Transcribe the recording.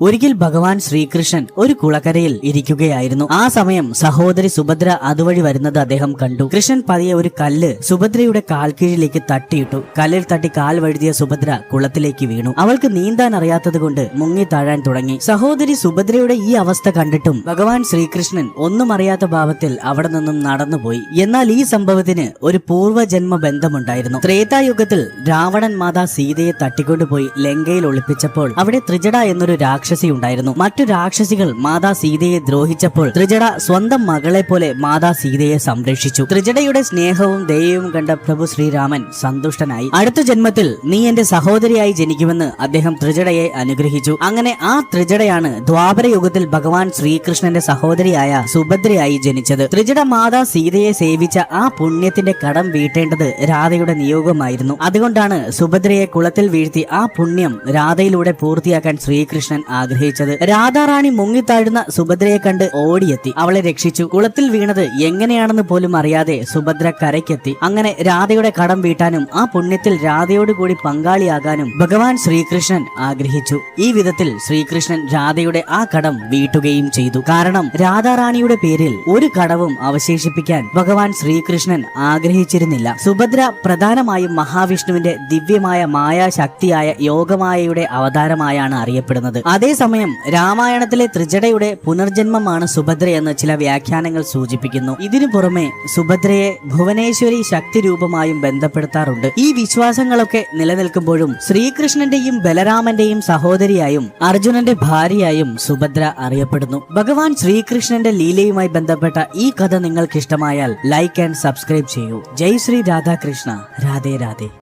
ഒരിക്കൽ ഭഗവാൻ ശ്രീകൃഷ്ണൻ ഒരു കുളക്കരയിൽ ഇരിക്കുകയായിരുന്നു. ആ സമയം സഹോദരി സുഭദ്ര അതുവഴി വരുന്നത് അദ്ദേഹം കണ്ടു. കൃഷ്ണൻ പതിയെ ഒരു കല്ല് സുഭദ്രയുടെ കാൽക്കീഴിലേക്ക് തട്ടിയിട്ടു. കല്ലിൽ തട്ടി കാൽ വഴുതിയ സുഭദ്ര കുളത്തിലേക്ക് വീണു. അവൾക്ക് നീന്താൻ അറിയാത്തത് കൊണ്ട് മുങ്ങി താഴാൻ തുടങ്ങി. സഹോദരി സുഭദ്രയുടെ ഈ അവസ്ഥ കണ്ടിട്ടും ഭഗവാൻ ശ്രീകൃഷ്ണൻ ഒന്നും അറിയാത്ത ഭാവത്തിൽ അവിടെ നിന്നും നടന്നുപോയി. എന്നാൽ ഈ സംഭവത്തിന് ഒരു പൂർവജന്മ ബന്ധമുണ്ടായിരുന്നു. ത്രേതായുഗത്തിൽ രാവണൻ മാതാ സീതയെ തട്ടിക്കൊണ്ടുപോയി ലങ്കയിൽ ഒളിപ്പിച്ചപ്പോൾ അവിടെ ത്രിജട എന്നൊരു രാക്ഷസി ഉണ്ടായിരുന്നു മറ്റു രാക്ഷസികൾ മാതാ സീതയെ ദ്രോഹിച്ചപ്പോൾ ത്രിജട സ്വന്തം മകളെ പോലെ മാതാ സീതയെ സംരക്ഷിച്ചു. ത്രിജടയുടെ സ്നേഹവും ദയവും കണ്ട പ്രഭു ശ്രീരാമൻ സന്തുഷ്ടനായി. അടുത്ത ജന്മത്തിൽ നീ എന്റെ സഹോദരിയായി ജനിക്കുമെന്ന് അദ്ദേഹം ത്രിജടയെ അനുഗ്രഹിച്ചു. അങ്ങനെ ആ ത്രിജടയാണ് ദ്വാപര യുഗത്തിൽ ഭഗവാൻ ശ്രീകൃഷ്ണന്റെ സഹോദരിയായ സുഭദ്രയായി ജനിച്ചത്. ത്രിജട മാതാ സീതയെ സേവിച്ച ആ പുണ്യത്തിന്റെ കടം വീട്ടേണ്ടത് രാധയുടെ നിയോഗമായിരുന്നു. അതുകൊണ്ടാണ് സുഭദ്രയെ കുളത്തിൽ വീഴ്ത്തി ആ പുണ്യം രാധയിലൂടെ പൂർത്തിയാക്കാൻ ശ്രീകൃഷ്ണൻ ആഗ്രഹിച്ചത്. രാധാറാണി മുങ്ങിത്താഴുന്ന സുഭദ്രയെ കണ്ട് ഓടിയെത്തി. അവളെ രക്ഷിച്ചു. കുളത്തിൽ വീണത് എങ്ങനെയാണെന്ന് പോലും അറിയാതെ സുഭദ്ര കരയ്ക്കെത്തി. അങ്ങനെ രാധയുടെ കടം വീട്ടാനും ആ പുണ്യത്തിൽ രാധയോട് കൂടി പങ്കാളിയാകാനും ഭഗവാൻ ശ്രീകൃഷ്ണൻ ആഗ്രഹിച്ചു. ഈ വിധത്തിൽ ശ്രീകൃഷ്ണൻ രാധയുടെ ആ കടം വീട്ടുകയും ചെയ്തു. കാരണം രാധാറാണിയുടെ പേരിൽ ഒരു കടവും അവശേഷിപ്പിക്കാൻ ഭഗവാൻ ശ്രീകൃഷ്ണൻ ആഗ്രഹിച്ചിരുന്നില്ല. സുഭദ്ര പ്രധാനമായും മഹാവിഷ്ണുവിന്റെ ദിവ്യമായ മായാശക്തിയായ യോഗമായയുടെ അവതാരമായാണ് അറിയപ്പെടുന്നത്. അതേസമയം രാമായണത്തിലെ ത്രിജടയുടെ പുനർജന്മമാണ് സുഭദ്ര എന്ന് ചില വ്യാഖ്യാനങ്ങൾ സൂചിപ്പിക്കുന്നു. ഇതിനു പുറമെ സുഭദ്രയെ ഭുവനേശ്വരി ശക്തി രൂപമായും ബന്ധപ്പെടുത്താറുണ്ട്. ഈ വിശ്വാസങ്ങളൊക്കെ നിലനിൽക്കുമ്പോഴും ശ്രീകൃഷ്ണന്റെയും ബലരാമന്റെയും സഹോദരിയായും അർജുനന്റെ ഭാര്യയായും സുഭദ്ര അറിയപ്പെടുന്നു. ഭഗവാൻ ശ്രീകൃഷ്ണന്റെ ലീലയുമായി ബന്ധപ്പെട്ട ഈ കഥ നിങ്ങൾക്ക് ഇഷ്ടമായാൽ ലൈക്ക് ആൻഡ് സബ്സ്ക്രൈബ് ചെയ്യൂ. ജയ് ശ്രീ രാധാകൃഷ്ണ. രാധേ രാധേ.